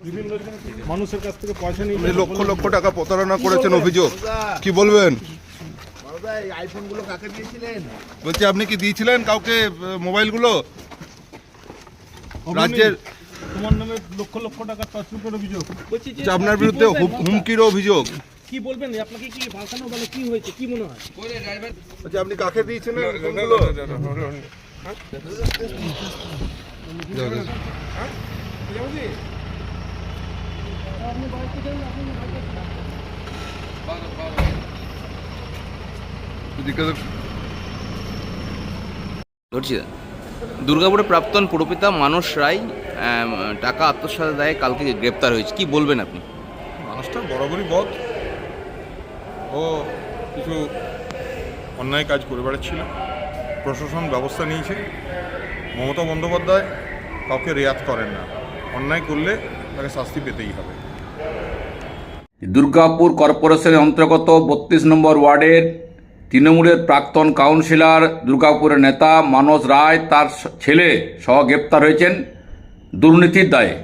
বিভিন্ন মানুষের কাছ থেকে পয়সা নিয়ে লক্ষ লক্ষ টাকা প্রতারণা করেছেন অভিযোগ কি বলবেন আইফোনগুলো বলছি আপনি কি দিয়েছিলেন কাউকে মোবাইলগুলো রাজ্যের তোমার নামে লক্ষ লক্ষ টাকা তছরূপের অভিযোগ আপনার বিরুদ্ধে হুম- হুমকির অভিযোগ কি বলবেন আপনাকে কি ভাসানো মানে কি হয়েছে কি মনে হয় বলছি আপনি কাকে দিয়েছিলেন ফোনগুলো? দুর্গাপুরে প্রাক্তন পুরপিতা মানস রায় টাকা আত্মসাৎ দেয় কালকে গ্রেপ্তার হয়েছে। কি বলবেন আপনি? মানুষটা বরাবরই বধ ও কিছু অন্যায় কাজ করে বেড়াচ্ছিল। প্রশাসন ব্যবস্থা নিয়েছে। মমতা বন্দ্যোপাধ্যায় কাউকে রেয়াত করেন না। অন্যায় করলে তাকে শাস্তি পেতেই হবে। দুর্গাপুর কর্পোরেশনের অন্তর্গত বত্রিশ নম্বর ওয়ার্ডের তৃণমূলের প্রাক্তন কাউন্সিলর, দুর্গাপুরের নেতা মানস রায় তার ছেলে সহ গ্রেপ্তার হয়েছেন দুর্নীতির দায়ে।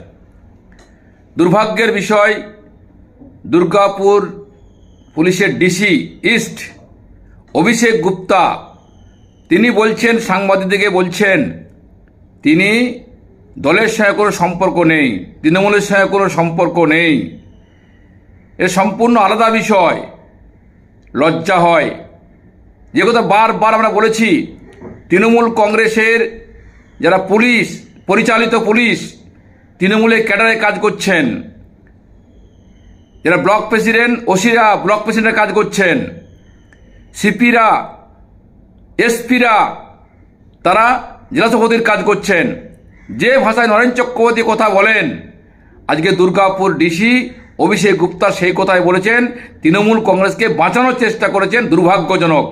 দুর্ভাগ্যের বিষয়, দুর্গাপুর পুলিশের ডিসি ইস্ট অভিষেক গুপ্তা, তিনি বলছেন সাংবাদিকদেরকে বলছেন, তিনি দলের সঙ্গে কোনো সম্পর্ক নেই, তৃণমূলের সঙ্গে কোনো সম্পর্ক নেই। এ সম্পূর্ণ আলাদা বিষয়। লজ্জা হয়। যে কথা বারবার আমরা বলেছি, তৃণমূল কংগ্রেসের যারা পুলিশ, পরিচালিত পুলিশ তৃণমূলের ক্যাডারে কাজ করছেন, যারা ব্লক প্রেসিডেন্ট, ওসিরা ব্লক প্রেসিডেন্টের কাজ করছেন, সিপিরা, এসপিরা, তারা জেলা সভাপতির কাজ করছেন। যে ভাষায় নরেন চক্রবর্তী কথা বলেন, আজকে দুর্গাপুর ডিসি অভিষেক গুপ্তা সেই কথায় বলেছেন তৃণমূল কংগ্রেসকে বাঁচানোর চেষ্টা করেছেন দুর্ভাগ্যজনক।